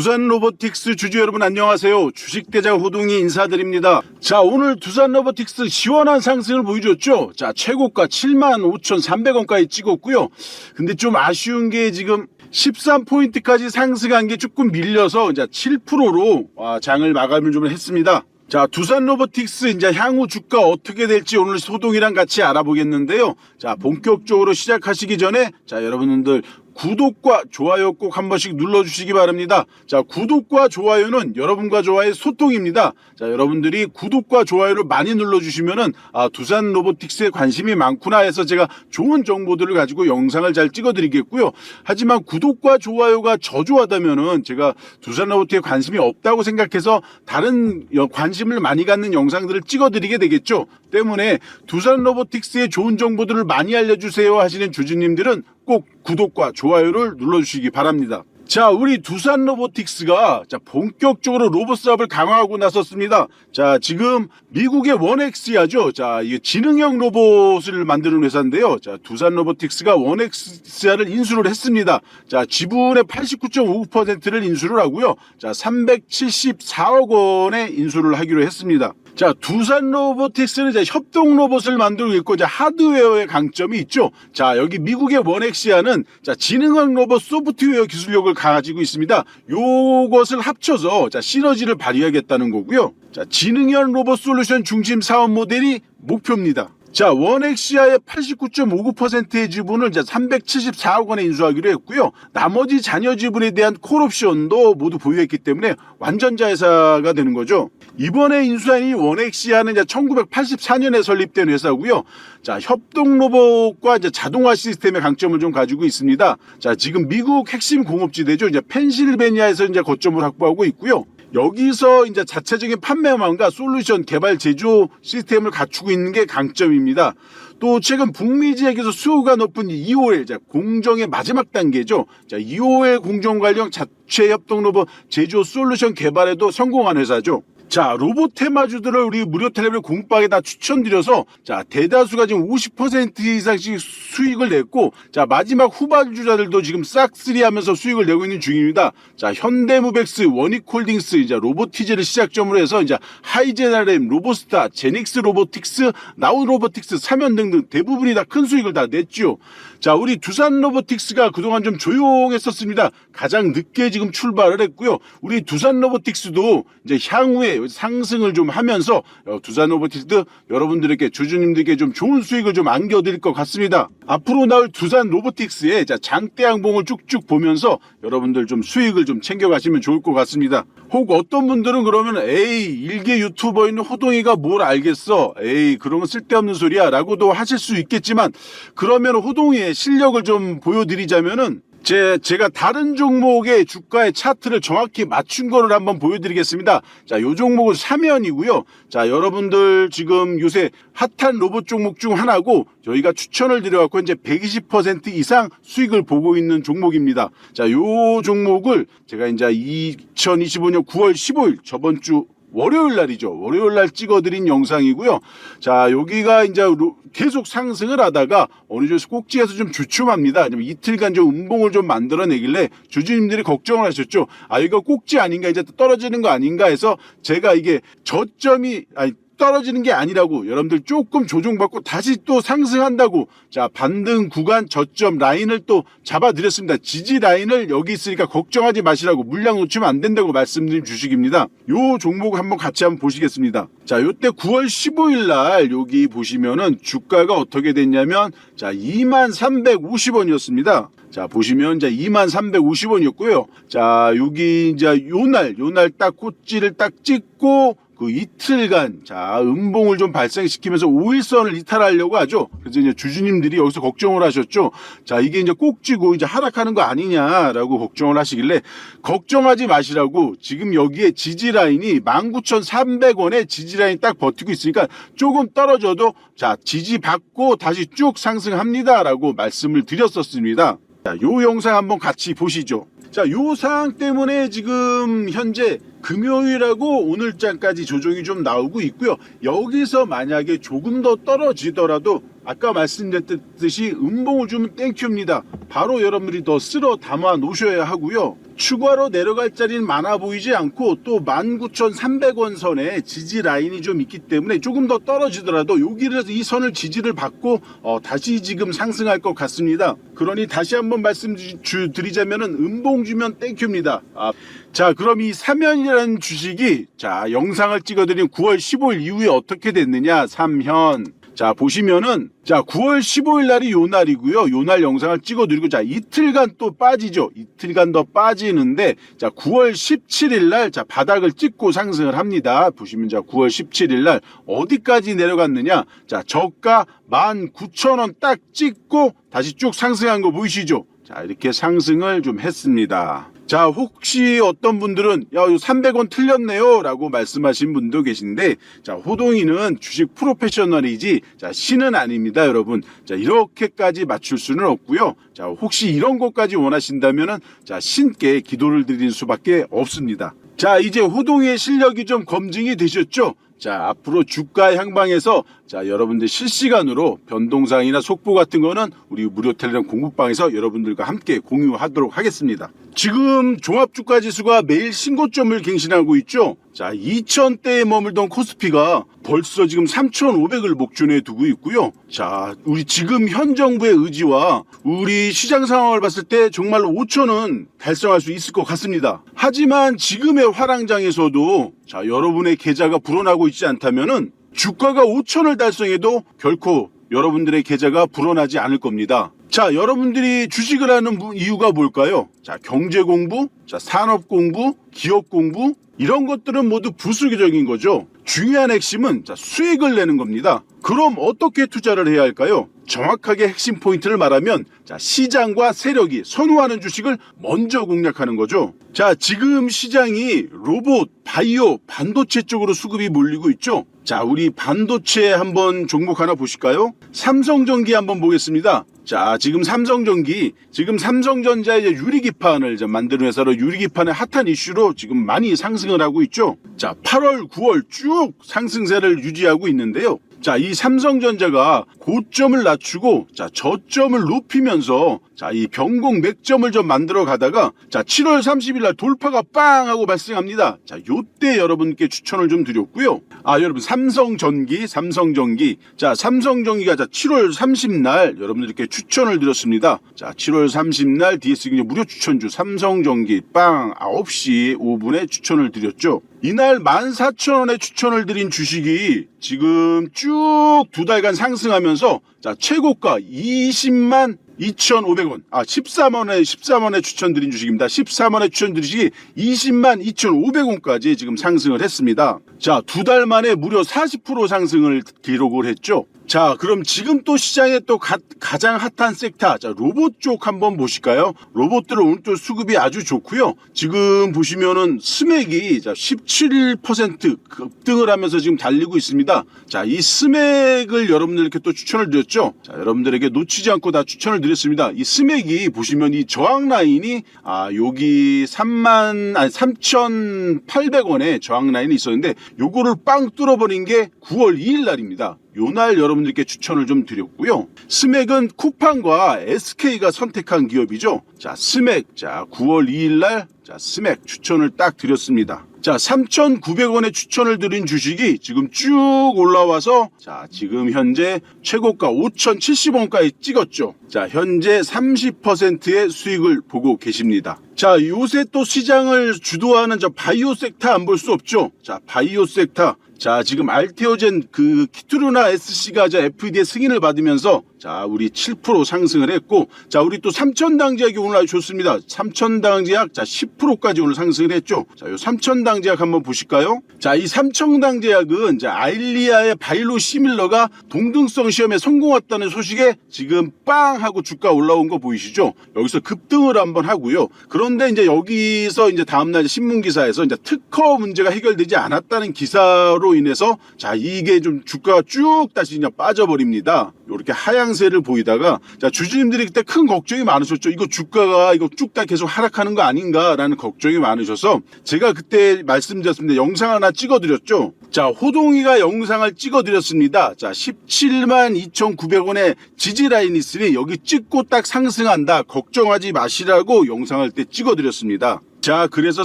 두산 로보틱스 주주 여러분 안녕하세요. 주식대장 호동이 인사드립니다. 자, 오늘 두산 로보틱스 시원한 상승을 보여줬죠. 자, 최고가 75,300원까지 찍었고요. 근데 좀 아쉬운 게 지금 13포인트까지 상승한 게 조금 밀려서 이제 7%로 장을 마감을 좀 했습니다. 자, 두산 로보틱스 이제 향후 주가 어떻게 될지 오늘 소동이랑 같이 알아보겠는데요. 자, 본격적으로 시작하시기 전에 자, 여러분들 구독과 좋아요 꼭 한 번씩 눌러주시기 바랍니다. 자, 구독과 좋아요는 여러분과 저와의 소통입니다. 자, 여러분들이 구독과 좋아요를 많이 눌러주시면은 아, 두산 로보틱스에 관심이 많구나 해서 제가 좋은 정보들을 가지고 영상을 잘 찍어드리겠고요. 하지만 구독과 좋아요가 저조하다면은 제가 두산 로보틱에 관심이 없다고 생각해서 다른 여- 관심을 많이 갖는 영상들을 찍어드리게 되겠죠. 때문에 두산 로보틱스의 좋은 정보들을 많이 알려주세요 하시는 주주님들은 꼭 구독과 좋아요를 눌러주시기 바랍니다. 자, 우리 두산 로보틱스가 자, 본격적으로 로봇 사업을 강화하고 나섰습니다. 자, 지금 미국의 원엑스야죠. 자, 이 지능형 로봇을 만드는 회사인데요. 자, 두산 로보틱스가 원엑스야를 인수를 했습니다. 자, 지분의 89.5%를 인수를 하고요. 자, 374억 원의 인수를 하기로 했습니다. 자, 두산 로보틱스는 이제 협동 로봇을 만들고 있고, 이제 하드웨어의 강점이 있죠. 자, 여기 미국의 원엑시아는 자, 지능형 로봇 소프트웨어 기술력을 가지고 있습니다. 요것을 합쳐서 자, 시너지를 발휘하겠다는 거고요. 자, 지능형 로봇 솔루션 중심 사업 모델이 목표입니다. 자, 원엑시아의 89.59%의 지분을 이제 374억 원에 인수하기로 했고요. 나머지 잔여 지분에 대한 콜옵션도 모두 보유했기 때문에 완전자 회사가 되는 거죠. 이번에 인수한 이 원엑시아는 이제 1984년에 설립된 회사고요. 자, 협동 로봇과 자동화 시스템의 강점을 좀 가지고 있습니다. 자, 지금 미국 핵심 공업지대죠. 이제 펜실베니아에서 이제 거점을 확보하고 있고요. 여기서 이제 자체적인 판매망과 솔루션 개발 제조 시스템을 갖추고 있는 게 강점입니다. 또 최근 북미 지역에서 수요가 높은 이 2호엘 자, 공정의 마지막 단계죠. 자, 2호엘 공정 관련 자체 협동 로봇 제조 솔루션 개발에도 성공한 회사죠. 자, 로봇 테마주들을 우리 무료 텔레비전 공박에 다 추천드려서, 자, 대다수가 지금 50% 이상씩 수익을 냈고, 자, 마지막 후발주자들도 지금 싹쓸이 하면서 수익을 내고 있는 중입니다. 자, 현대무백스, 원익홀딩스, 이제 로보티즈를 시작점으로 해서 이제 하이제나렘, 로보스타, 제닉스 로보틱스, 나우 로보틱스, 사면 등등 대부분이 다 큰 수익을 다 냈죠. 자, 우리 두산 로보틱스가 그동안 좀 조용했었습니다. 가장 늦게 지금 출발을 했고요. 우리 두산 로보틱스도 이제 향후에 상승을 좀 하면서 어, 두산 로보틱스 여러분들에게 주주님들께 좀 좋은 수익을 좀 안겨드릴 것 같습니다. 앞으로 나올 두산 로보틱스의 자, 장대 양봉을 쭉쭉 보면서 여러분들 좀 수익을 좀 챙겨가시면 좋을 것 같습니다. 혹 어떤 분들은 그러면 에이 일개 유튜버인 호동이가 뭘 알겠어 에이 그런 건 쓸데없는 소리야 라고도 하실 수 있겠지만 그러면 호동이의 실력을 좀 보여드리자면은 제, 제가 다른 종목의 주가의 차트를 정확히 맞춘 거를 한번 보여드리겠습니다. 자, 요 종목은 사면이고요. 자, 여러분들 지금 요새 핫한 로봇 종목 중 하나고 저희가 추천을 드려갖고 이제 120% 이상 수익을 보고 있는 종목입니다. 자, 요 종목을 제가 이제 2025년 9월 15일 저번 주 월요일 날이죠. 월요일 날 찍어드린 영상이고요. 자, 여기가 이제 로- 계속 상승을 하다가 어느 정도 꼭지에서 좀 주춤합니다. 좀 이틀간 좀 음봉을 좀 만들어내길래 주주님들이 걱정을 하셨죠. 아, 이거 꼭지 아닌가? 이제 떨어지는 거 아닌가 해서 제가 이게 저점이, 아니, 떨어지는 게 아니라고 여러분들 조금 조정받고 다시 또 상승한다고. 자 반등 구간 저점 라인을 또 잡아드렸습니다. 지지 라인을 여기 있으니까 걱정하지 마시라고 물량 놓치면 안 된다고 말씀드린 주식입니다. 요 종목 한번 같이 한번 보시겠습니다. 자 요때 9월 15일 날 여기 보시면은 주가가 어떻게 됐냐면 자 2350원이었습니다. 자 보시면 이제 2350원이었고요. 자 여기 이제 요날 요날 딱 꽃지를 딱 찍고 그 이틀간 자 음봉을 좀 발생시키면서 5일선을 이탈하려고 하죠. 그래서 이제 주주님들이 여기서 걱정을 하셨죠. 자 이게 이제 꼭지고 이제 하락하는 거 아니냐라고 걱정을 하시길래 걱정하지 마시라고 지금 여기에 지지 라인이 19,300원에 지지 라인 딱 버티고 있으니까 조금 떨어져도 자 지지 받고 다시 쭉 상승합니다라고 말씀을 드렸었습니다. 자, 요 영상 한번 같이 보시죠. 자, 요 사항 때문에 지금 현재 금요일하고 오늘장까지 조정이 좀 나오고 있고요. 여기서 만약에 조금 더 떨어지더라도 아까 말씀드렸듯이 음봉을 주면 땡큐입니다. 바로 여러분들이 더 쓸어 담아 놓으셔야 하고요. 추가로 내려갈 자리는 많아 보이지 않고 또 19,300원 선에 지지 라인이 좀 있기 때문에 조금 더 떨어지더라도 여기를 이 선을 지지를 받고 어, 다시 지금 상승할 것 같습니다. 그러니 다시 한번 말씀드리자면은 음봉 주면 땡큐입니다. 아, 자 그럼 이 삼현이라는 주식이 자 영상을 찍어드린 9월 15일 이후에 어떻게 됐느냐 삼현. 자 보시면은 자 9월 15일 날이 요 날이고요. 요 날 영상을 찍어드리고 자 이틀간 또 빠지죠. 이틀간 더 빠지는데 자 9월 17일 날 자 바닥을 찍고 상승을 합니다. 보시면 자 9월 17일 날 어디까지 내려갔느냐? 자 저가 19,000원 딱 찍고 다시 쭉 상승한 거 보이시죠? 자 이렇게 상승을 좀 했습니다 자 혹시 어떤 분들은 야 300원 틀렸네요 라고 말씀하신 분도 계신데 자 호동이는 주식 프로페셔널이지 자 신은 아닙니다 여러분. 자 이렇게까지 맞출 수는 없고요. 자 혹시 이런 것까지 원하신다면은 자 신께 기도를 드리는 수밖에 없습니다. 자 이제 호동이의 실력이 좀 검증이 되셨죠? 자 앞으로 주가 향방에서 자 여러분들 실시간으로 변동사항이나 속보 같은 거는 우리 무료 텔레gram 공부방에서 여러분들과 함께 공유하도록 하겠습니다. 지금 종합주가 지수가 매일 신고점을 갱신하고 있죠. 자 2000대에 머물던 코스피가 벌써 지금 3500을 목전에 두고 있고요. 자 우리 지금 현 정부의 의지와 우리 시장 상황을 봤을 때 정말로 5천은 달성할 수 있을 것 같습니다. 하지만 지금의 화랑장에서도 자 여러분의 계좌가 불어나고 있지 않다면은 주가가 5천을 달성해도 결코 여러분들의 계좌가 불어나지 않을 겁니다. 자, 여러분들이 주식을 하는 부- 이유가 뭘까요? 자, 경제 공부, 자, 산업 공부, 기업 공부, 이런 것들은 모두 부수적인 거죠. 중요한 핵심은 자, 수익을 내는 겁니다. 그럼 어떻게 투자를 해야 할까요? 정확하게 핵심 포인트를 말하면 자, 시장과 세력이 선호하는 주식을 먼저 공략하는 거죠. 자, 지금 시장이 로봇, 바이오, 반도체 쪽으로 수급이 몰리고 있죠. 자, 우리 반도체 한번 종목 하나 보실까요? 삼성전기 한번 보겠습니다. 자, 지금 삼성전기, 지금 삼성전자의 이제 유리기판을 만드는 회사로 유리기판의 핫한 이슈로 지금 많이 상승을 하고 있죠. 자, 8월, 9월 쭉 상승세를 유지하고 있는데요. 자, 이 삼성전자가 고점을 낮추고 자, 저점을 높이면서 자, 이 변공 맥점을 좀 만들어 가다가 자, 7월 30일 날 돌파가 빵 하고 발생합니다. 자, 요때 여러분께 추천을 좀 드렸고요. 아, 여러분 삼성전기, 삼성전기. 자, 삼성전기가 자, 7월 30날 여러분들께 추천을 드렸습니다. 자, 7월 30날 DS 경제 무료 추천주 삼성전기 빵 9시 5분에 추천을 드렸죠. 이날 14,000원에 추천을 드린 주식이 지금 쭉 두 달간 상승하면서 자, 최고가 20만 2,500원. 아, 13원에, 13원에 추천드린 주식입니다. 13원에 추천드린 주식이 20만 2,500원까지 지금 상승을 했습니다. 자, 두 달 만에 무려 40% 상승을 기록을 했죠. 자, 그럼 지금 또 시장에 또 가, 장 핫한 섹터, 자, 로봇 쪽 한번 보실까요? 로봇들 오늘 또 수급이 아주 좋고요. 지금 보시면은 스맥이 자, 17% 급등을 하면서 지금 달리고 있습니다. 자, 이 스맥을 여러분들께 또 추천을 드렸죠. 자, 여러분들에게 놓치지 않고 다 추천을 드렸습니다. 이 스맥이 보시면 이 저항 라인이 아, 여기 3만 아니 3,800원에 저항 라인이 있었는데 요거를 빵 뚫어버린 게 9월 2일 날입니다. 요 날 여러분들께 추천을 좀 드렸고요. 스맥은 쿠팡과 SK가 선택한 기업이죠. 자, 스맥. 자, 9월 2일 날 자, 스맥 추천을 딱 드렸습니다. 자, 3,900원에 추천을 드린 주식이 지금 쭉 올라와서 자, 지금 현재 최고가 5,070원까지 찍었죠. 자, 현재 30%의 수익을 보고 계십니다. 자, 요새 또 시장을 주도하는 저 바이오 섹터 안 볼 수 없죠. 자, 바이오 섹터. 자, 지금 알테오젠 그 키투르나 SC가 저 FD의 승인을 받으면서 자, 우리 7% 상승을 했고, 자, 우리 또 삼천당 제약이 오늘 아주 좋습니다. 삼천당 제약, 자, 10%까지 오늘 상승을 했죠. 자, 요 삼천당 제약 한번 보실까요? 자, 이 삼천당 제약은 자, 아일리아의 바이로 시밀러가 동등성 시험에 성공했다는 소식에 지금 빵 하고 주가 올라온 거 보이시죠? 여기서 급등을 한번 하고요. 그런 그런데 이제 여기서 이제 다음날 신문 기사에서 이제 특허 문제가 해결되지 않았다는 기사로 인해서 자 이게 좀 주가가 쭉 다시 그냥 빠져버립니다. 이렇게 하향 세를 보이다가 자 주주님들이 그때 큰 걱정이 많으셨죠. 이거 주가가 이거 쭉 다 계속 하락하는 거 아닌가라는 걱정이 많으셔서 제가 그때 말씀드렸습니다. 영상 하나 찍어드렸죠. 자 호동이가 영상을 찍어드렸습니다. 자 17만 2,900원의 지지 라인이 있으니 여기 찍고 딱 상승한다. 걱정하지 마시라고 영상을 때 찍어드렸습니다. 자, 그래서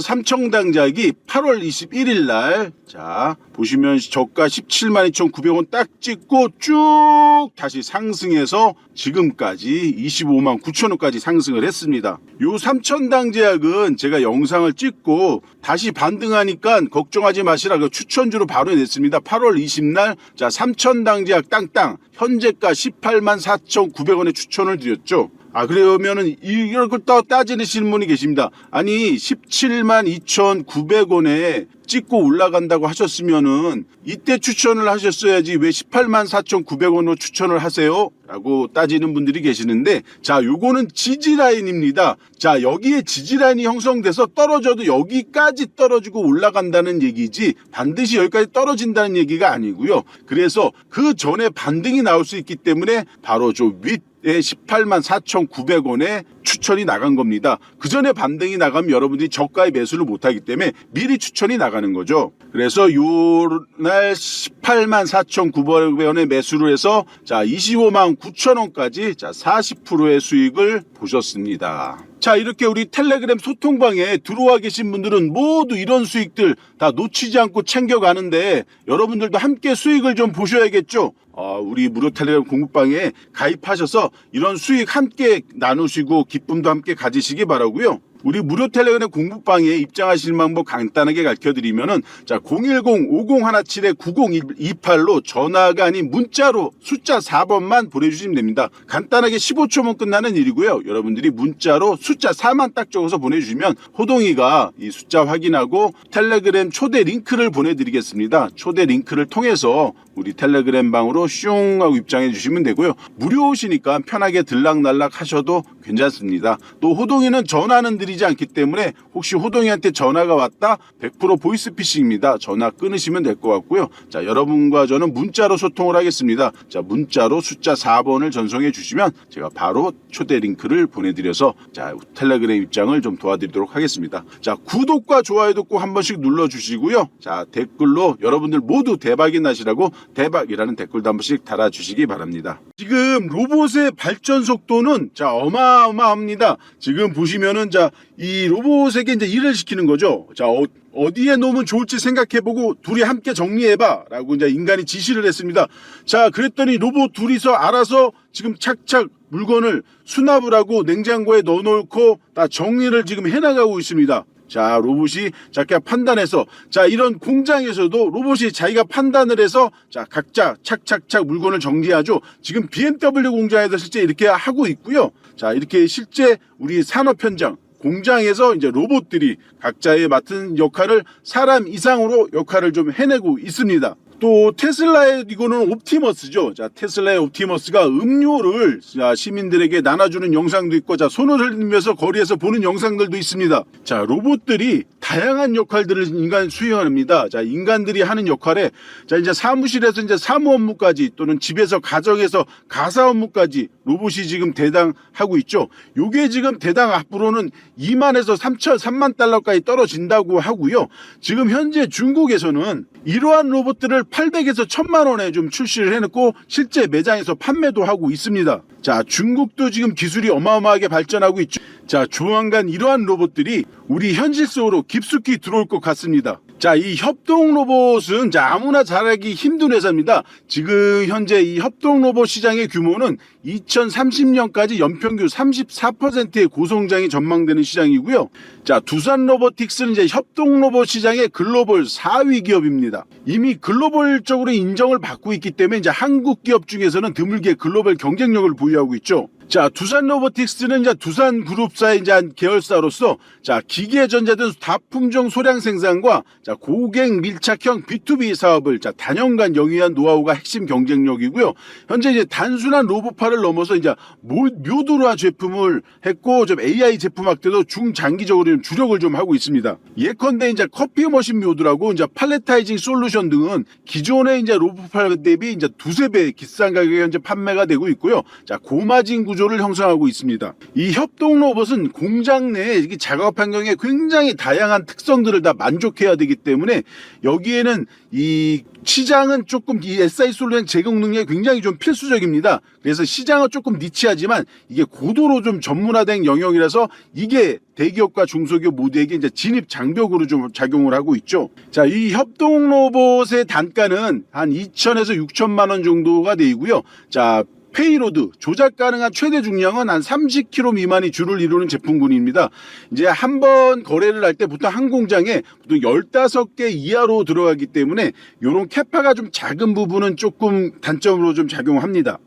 삼청당작이 8월 21일 날, 자, 보시면 저가 17만 2,900원 딱 찍고 쭉 다시 상승해서 지금까지 25만 9천원까지 상승을 했습니다. 요 삼천당제약은 제가 영상을 찍고 다시 반등하니까 걱정하지 마시라고 추천주로 바로 냈습니다. 8월 20날, 자, 삼천당제약 땅땅, 현재가 18만 4,900원에 추천을 드렸죠. 아 그러면은 이걸 또 따지시는 분이 계십니다. 아니 17만 2,900원에 찍고 올라간다고 하셨으면은 이때 추천을 하셨어야지 왜 18만 4,900원으로 추천을 하세요? 라고 따지는 분들이 계시는데 자 요거는 지지라인입니다. 자 여기에 지지라인이 형성돼서 떨어져도 여기까지 떨어지고 올라간다는 얘기지 반드시 여기까지 떨어진다는 얘기가 아니고요. 그래서 그 전에 반등이 나올 수 있기 때문에 바로 저윗 에 18만 4,900원에 추천이 나간 겁니다. 그 전에 반등이 나가면 여러분들이 저가에 매수를 못하기 때문에 미리 추천이 나가는 거죠. 그래서 요날 18만 4,900원에 매수를 해서 자 25만 9천원까지 자 40%의 수익을 보셨습니다. 자 이렇게 우리 텔레그램 소통방에 들어와 계신 분들은 모두 이런 수익들 다 놓치지 않고 챙겨가는데 여러분들도 함께 수익을 좀 보셔야겠죠. 어, 우리 무료 텔레그램 공부방에 가입하셔서 이런 수익 함께 나누시고 기쁨도 함께 가지시기 바라고요. 우리 무료 텔레그램 공부방에 입장하실 방법 간단하게 가르쳐드리면은 자 010-5017-9028로 전화가 아닌 문자로 숫자 4번만 보내주시면 됩니다. 간단하게 15초면 끝나는 일이고요. 여러분들이 문자로 숫자 4만 딱 적어서 보내주시면 호동이가 이 숫자 확인하고 텔레그램 초대 링크를 보내드리겠습니다. 초대 링크를 통해서 우리 텔레그램 방으로 슝 하고 입장해 주시면 되고요. 무료시니까 편하게 들락날락 하셔도 괜찮습니다. 또 호동이는 전화는 드리 지 않기 때문에 혹시 호동이한테 전화가 왔다 100% 보이스피싱입니다. 전화 끊으시면 될 것 같고요. 자 여러분과 저는 문자로 소통을 하겠습니다. 자 문자로 숫자 4번을 전송해 주시면 제가 바로 초대 링크를 보내드려서 자 텔레그램 입장을 좀 도와드리도록 하겠습니다. 자 구독과 좋아요도 꼭 한 번씩 눌러주시고요. 자 댓글로 여러분들 모두 대박이 나시라고 대박이라는 댓글도 한 번씩 달아주시기 바랍니다. 지금 로봇의 발전 속도는 자 어마어마합니다. 지금 보시면은 자이 로봇에게 이제 일을 시키는 거죠. 자 어, 어디에 놓으면 좋을지 생각해보고 둘이 함께 정리해봐 라고 이제 인간이 지시를 했습니다. 자 그랬더니 로봇 둘이서 알아서 지금 착착 물건을 수납을 하고 냉장고에 넣어놓고 다 정리를 지금 해나가고 있습니다. 자 로봇이 자기가 판단해서 자 이런 공장에서도 로봇이 자기가 판단을 해서 자 각자 착착착 물건을 정리하죠 지금 BMW 공장에서 실제 이렇게 하고 있고요 자 이렇게 실제 우리 산업 현장 공장에서 이제 로봇들이 각자의 맡은 역할을 사람 이상으로 역할을 좀 해내고 있습니다. 또 테슬라의 이거는 옵티머스죠. 자 테슬라의 옵티머스가 음료를 자, 시민들에게 나눠주는 영상도 있고 자 손을 흘리면서 거리에서 보는 영상들도 있습니다. 자 로봇들이 다양한 역할들을 인간 수행합니다. 자 인간들이 하는 역할에 자 이제 사무실에서 이제 사무 업무까지 또는 집에서 가정에서 가사 업무까지 로봇이 지금 대당 하고 있죠. 요게 지금 대당 앞으로는 2만에서 3천 3만 달러까지 떨어진다고 하고요. 지금 현재 중국에서는 이러한 로봇들을 800에서 1000만 원에 좀 출시를 해놓고 실제 매장에서 판매도 하고 있습니다. 자, 중국도 지금 기술이 어마어마하게 발전하고 있죠. 자, 조만간 이러한 로봇들이 우리 현실 속으로 깊숙이 들어올 것 같습니다. 자, 이 협동 로봇은 자, 아무나 잘하기 힘든 회사입니다. 지금 현재 이 협동 로봇 시장의 규모는 2030년까지 연평균 34%의 고성장이 전망되는 시장이고요. 자, 두산 로보틱스는 이제 협동 로봇 시장의 글로벌 4위 기업입니다. 이미 글로벌적으로 인정을 받고 있기 때문에 이제 한국 기업 중에서는 드물게 글로벌 경쟁력을 보유하고 있죠. 자, 두산 로보틱스는 이제 두산 그룹사의 이제 한 계열사로서 자, 기계 전자 등 다품종 소량 생산과 자, 고객 밀착형 B2B 사업을 자, 단연간 영위한 노하우가 핵심 경쟁력이고요. 현재 이제 단순한 로봇파를 넘어서 이제 모- 묘도화 제품을 했고 좀 AI 제품 확대도 중장기적으로 좀 주력을 좀 하고 있습니다. 예컨대 이제 커피 머신 묘도라고 이제 팔레타이징 솔루션 등은 기존의 이제 로봇파 대비 이제 두세 배 비싼 가격에 현재 판매가 되고 있고요. 자, 고마진 구조를 형성하고 있습니다. 이 협동 로봇은 공장 내에 작업 환경에 굉장히 다양한 특성들을 다 만족해야 되기 때문에 여기에는 이 시장은 조금 이 SI 솔루션 제공 능력이 굉장히 좀 필수적입니다. 그래서 시장은 조금 니치하지만 이게 고도로 좀 전문화된 영역이라서 이게 대기업과 중소기업 모두에게 이제 진입 장벽으로 좀 작용을 하고 있죠. 자, 이 협동 로봇의 단가는 한 2천에서 6천만 원 정도가 되고요. 자, 페이로드 조작 가능한 최대 중량은 한 30kg 미만이 주를 이루는 제품군입니다. 이제 한 번 거래를 할 때 보통 한 공장에 보통 15개 이하로 들어가기 때문에 이런 캐파가 좀 작은 부분은 조금 단점으로 좀 작용합니다.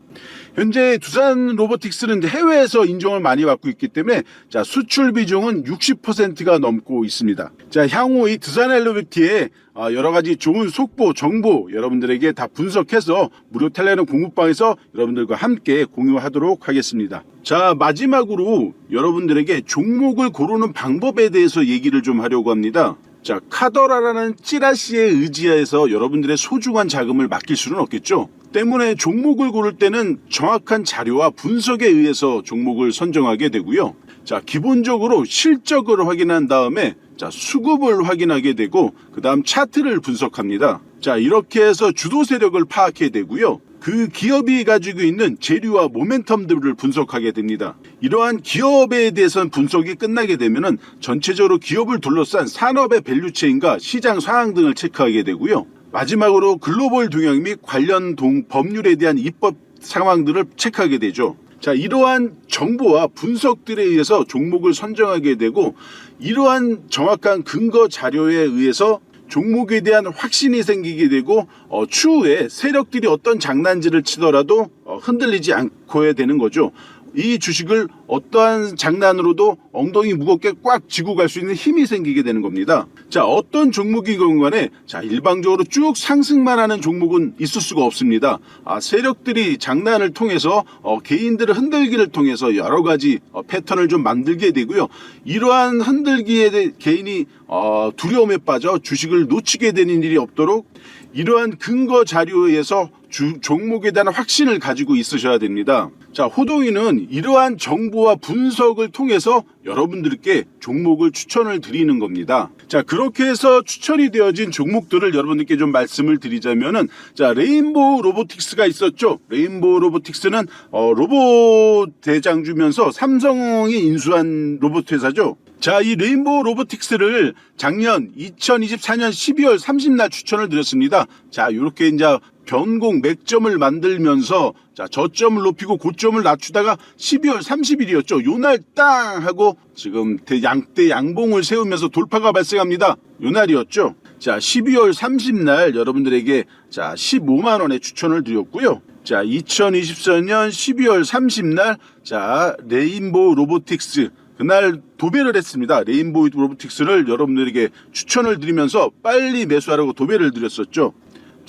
현재 두산 로보틱스는 해외에서 인정을 많이 받고 있기 때문에 자 수출 비중은 60%가 넘고 있습니다. 자 향후 이 두산 엘리베이터의 아, 여러 가지 좋은 속보 정보 여러분들에게 다 분석해서 무료 텔레그램 공부방에서 여러분들과 함께 공유하도록 하겠습니다. 자 마지막으로 여러분들에게 종목을 고르는 방법에 대해서 얘기를 좀 하려고 합니다. 자, 카더라라는 찌라시에 의지해서 여러분들의 소중한 자금을 맡길 수는 없겠죠. 때문에 종목을 고를 때는 정확한 자료와 분석에 의해서 종목을 선정하게 되고요. 자, 기본적으로 실적을 확인한 다음에 자, 수급을 확인하게 되고 그다음 차트를 분석합니다. 자, 이렇게 해서 주도 세력을 파악해야 되고요. 그 기업이 가지고 있는 재료와 모멘텀들을 분석하게 됩니다. 이러한 기업에 대해서는 분석이 끝나게 되면은 전체적으로 기업을 둘러싼 산업의 밸류체인과 시장 상황 등을 체크하게 되고요. 마지막으로 글로벌 동향 및 관련 동 법률에 대한 입법 상황들을 체크하게 되죠. 자, 이러한 정보와 분석들에 의해서 종목을 선정하게 되고 이러한 정확한 근거 자료에 의해서 종목에 대한 확신이 생기게 되고 어, 추후에 세력들이 어떤 장난질을 치더라도 어, 흔들리지 않고 해야 되는 거죠. 이 주식을 어떠한 장난으로도 엉덩이 무겁게 꽉 쥐고 갈 수 있는 힘이 생기게 되는 겁니다. 자, 어떤 종목이건 간에 자, 일방적으로 쭉 상승만 하는 종목은 있을 수가 없습니다. 아, 세력들이 장난을 통해서 어, 개인들을 흔들기를 통해서 여러 가지 어, 패턴을 좀 만들게 되고요. 이러한 흔들기에 대해 개인이 어, 두려움에 빠져 주식을 놓치게 되는 일이 없도록 이러한 근거 자료에 의해서 주, 종목에 대한 확신을 가지고 있으셔야 됩니다. 자, 호동이는 이러한 정보와 분석을 통해서 여러분들께 종목을 추천을 드리는 겁니다. 자, 그렇게 해서 추천이 되어진 종목들을 여러분들께 좀 말씀을 드리자면은 자, 레인보우 로보틱스가 있었죠. 레인보우 로보틱스는 어, 로봇 대장주면서 삼성이 인수한 로봇 회사죠. 자, 이 레인보우 로보틱스를 작년 2024년 12월 30날 추천을 드렸습니다. 자, 이렇게 이제 변공 맥점을 만들면서 자, 저점을 높이고 고점을 낮추다가 12월 30일이었죠. 요날 땅 하고 지금 대 양대 양봉을 세우면서 돌파가 발생합니다. 요날이었죠. 자, 12월 30날 여러분들에게 자, 15만 원의 추천을 드렸고요. 자, 2024년 12월 30날 자, 레인보우 로보틱스 그날 도배를 했습니다. 레인보우 로보틱스를 여러분들에게 추천을 드리면서 빨리 매수하라고 도배를 드렸었죠.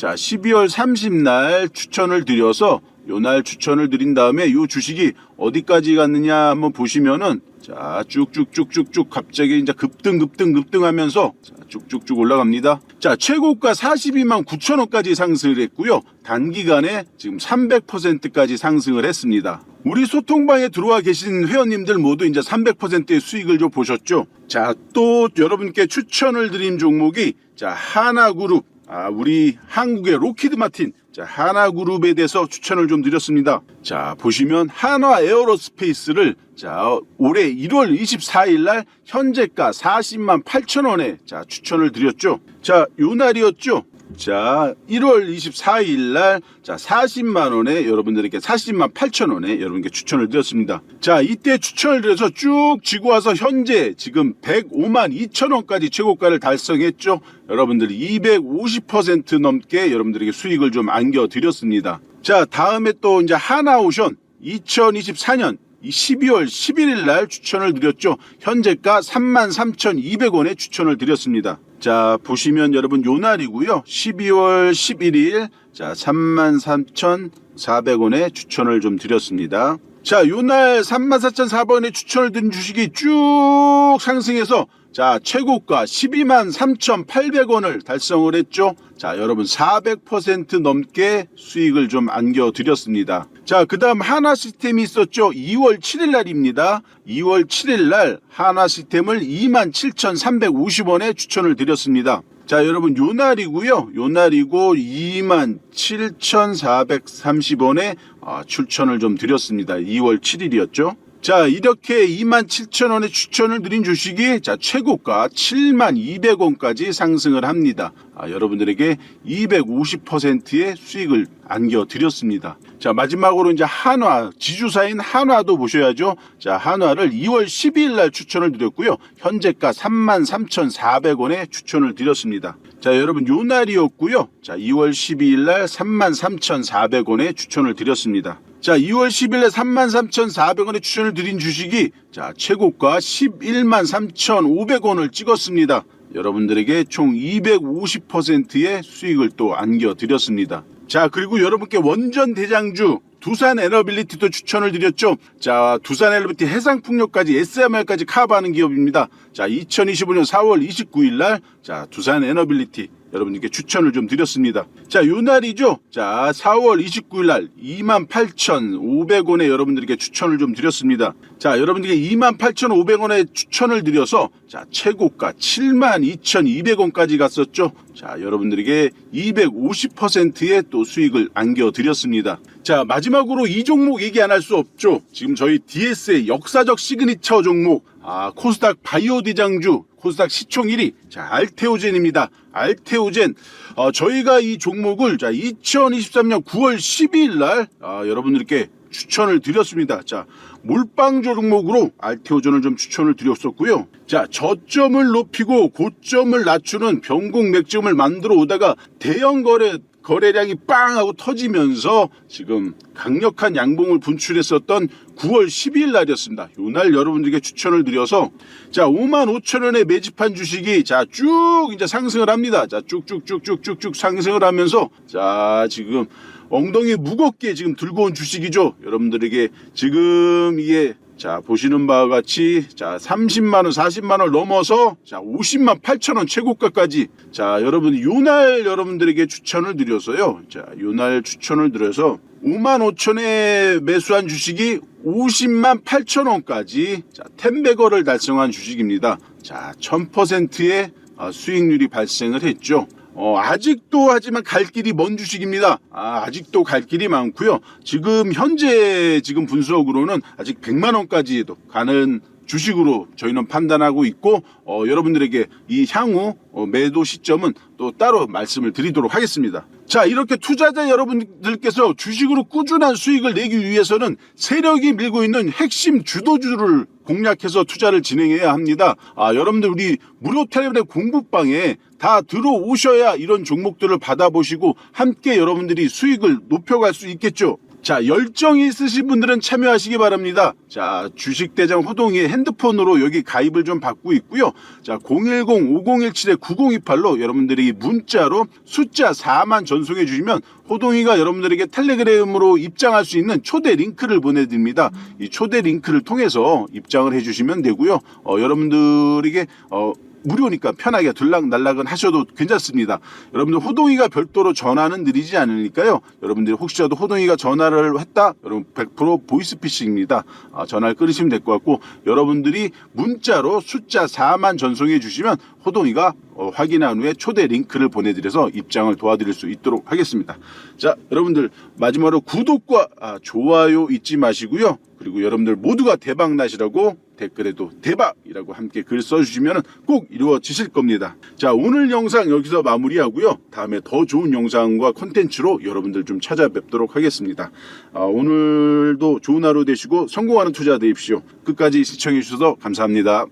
자, 12월 30날 추천을 드려서 요 날 추천을 드린 다음에 요 주식이 어디까지 갔느냐 한번 보시면은 자, 쭉쭉쭉쭉쭉 갑자기 이제 급등 급등 급등하면서 자, 쭉쭉쭉 올라갑니다. 자, 최고가 42만 9천 원까지 상승을 했고요. 단기간에 지금 300%까지 상승을 했습니다. 우리 소통방에 들어와 계신 회원님들 모두 이제 300%의 수익을 좀 보셨죠? 자, 또 여러분께 추천을 드린 종목이 자, 하나그룹 아, 우리 한국의 로키드 마틴, 자, 하나 그룹에 대해서 추천을 좀 드렸습니다. 자, 보시면 한화 에어로스페이스를 자, 올해 1월 24일 날 현재가 40만 8천 원에 자, 추천을 드렸죠. 자, 요 날이었죠. 자, 1월 24일 날, 자, 40만 원에 여러분들에게 40만 8천 원에 여러분께 추천을 드렸습니다. 자, 이때 추천을 드려서 쭉 지고 와서 현재 지금 105만 2천 원까지 최고가를 달성했죠. 여러분들이 250% 넘게 여러분들에게 수익을 좀 안겨 드렸습니다. 자, 다음에 또 이제 하나오션 2024년 이 12월 11일 날 추천을 드렸죠. 현재가 33,200원에 추천을 드렸습니다. 자, 보시면 여러분 요 날이고요. 12월 11일 자, 33,400원에 추천을 좀 드렸습니다. 자, 요날 34,400원에 추천을 드린 주식이 쭉 상승해서 자, 최고가 12만 3,800원을 달성을 했죠. 자, 여러분 400% 넘게 수익을 좀 안겨드렸습니다. 자, 그 다음 하나 시스템이 있었죠. 2월 7일 날입니다. 2월 7일 날 하나 시스템을 2만 7,350원에 추천을 드렸습니다. 자, 여러분 요 날이고요. 요 날이고 2만 7,430원에 아, 추천을 좀 드렸습니다. 2월 7일이었죠. 자, 이렇게 27,000원에 추천을 드린 주식이 자, 최고가 72,200원까지 상승을 합니다. 아, 여러분들에게 250%의 수익을 안겨 드렸습니다. 자, 마지막으로 이제 한화, 지주사인 한화도 보셔야죠. 자, 한화를 2월 12일 날 추천을 드렸고요. 현재가 33,400원에 추천을 드렸습니다. 자, 여러분 요 날이었고요. 자, 2월 12일 날 33,400원에 추천을 드렸습니다. 자, 2월 10일에 33,400원에 추천을 드린 주식이 자, 최고가 11만 3,500원을 찍었습니다. 여러분들에게 총 250%의 수익을 또 안겨 드렸습니다. 자, 그리고 여러분께 원전 대장주 두산 에너빌리티도 추천을 드렸죠. 자, 두산 에너빌리티 해상풍력까지 SMR까지 커버하는 기업입니다. 자, 2025년 4월 29일 날 자, 두산 에너빌리티 여러분들께 추천을 좀 드렸습니다. 자, 요 날이죠. 자, 4월 29일 날 28,500원에 여러분들에게 추천을 좀 드렸습니다. 자, 여러분들에게 28,500원에 추천을 드려서 자, 최고가 72,200원까지 갔었죠. 자, 여러분들에게 250%의 또 수익을 안겨 드렸습니다. 자, 마지막으로 이 종목 얘기 안 할 수 없죠. 지금 저희 DS의 역사적 시그니처 종목 아, 코스닥 바이오 대장주 코스닥 시총 1위 자 알테오젠입니다. 알테오젠 어, 저희가 이 종목을 자 2023년 9월 12일 날 아, 여러분들께 추천을 드렸습니다. 자 몰빵조 종목으로 알테오젠을 좀 추천을 드렸었고요. 자 저점을 높이고 고점을 낮추는 변곡 맥점을 만들어 오다가 대형 거래 거래량이 빵 하고 터지면서 지금 강력한 양봉을 분출했었던 9월 12일 날이었습니다. 요날 여러분들에게 추천을 드려서 자 5만 5천 원에 매집한 주식이 자 쭉 이제 상승을 합니다. 자 쭉쭉쭉쭉쭉쭉 상승을 하면서 자 지금 엉덩이 무겁게 지금 들고 온 주식이죠. 여러분들에게 지금 이게 자 보시는 바와 같이 자 30만 원, 40만 원 넘어서 자 50만 8천 원 최고가까지 자 여러분 요날 여러분들에게 추천을 드려서요. 자 요날 추천을 드려서 5만 5천에 매수한 주식이 50만 8천 원까지 자 텐베거를 달성한 주식입니다. 자 1000%의 아, 수익률이 발생을 했죠. 어, 아직도 하지만 갈 길이 먼 주식입니다. 아, 아직도 갈 길이 많고요. 지금 현재 지금 분석으로는 아직 100만 원까지도 가는 주식으로 저희는 판단하고 있고 어, 여러분들에게 이 향후 어, 매도 시점은 또 따로 말씀을 드리도록 하겠습니다. 자 이렇게 투자자 여러분들께서 주식으로 꾸준한 수익을 내기 위해서는 세력이 밀고 있는 핵심 주도주를 공략해서 투자를 진행해야 합니다. 아 여러분들 우리 무료 텔레그램 공부방에 다 들어오셔야 이런 종목들을 받아보시고 함께 여러분들이 수익을 높여갈 수 있겠죠. 자, 열정이 있으신 분들은 참여하시기 바랍니다. 자, 주식대장 호동이의 핸드폰으로 여기 가입을 좀 받고 있고요. 자, 010-5017-9028로 여러분들이 문자로 숫자 4만 전송해 주시면 호동이가 여러분들에게 텔레그램으로 입장할 수 있는 초대 링크를 보내드립니다. 이 초대 링크를 통해서 입장을 해 주시면 되고요. 어, 여러분들에게 어, 무료니까 편하게 들락날락은 하셔도 괜찮습니다. 여러분들 호동이가 별도로 전화는 드리지 않으니까요. 여러분들이 혹시라도 호동이가 전화를 했다? 여러분 100% 보이스피싱입니다. 아, 전화를 끊으시면 될 것 같고 여러분들이 문자로 숫자 4만 전송해 주시면 호동이가 어, 확인한 후에 초대 링크를 보내드려서 입장을 도와드릴 수 있도록 하겠습니다. 자, 여러분들 마지막으로 구독과 아, 좋아요 잊지 마시고요. 그리고 여러분들 모두가 대박 나시라고 댓글에도 대박이라고 함께 글 써주시면 꼭 이루어지실 겁니다. 자, 오늘 영상 여기서 마무리하고요. 다음에 더 좋은 영상과 콘텐츠로 여러분들 좀 찾아뵙도록 하겠습니다. 아, 오늘도 좋은 하루 되시고 성공하는 투자 되십시오. 끝까지 시청해 주셔서 감사합니다.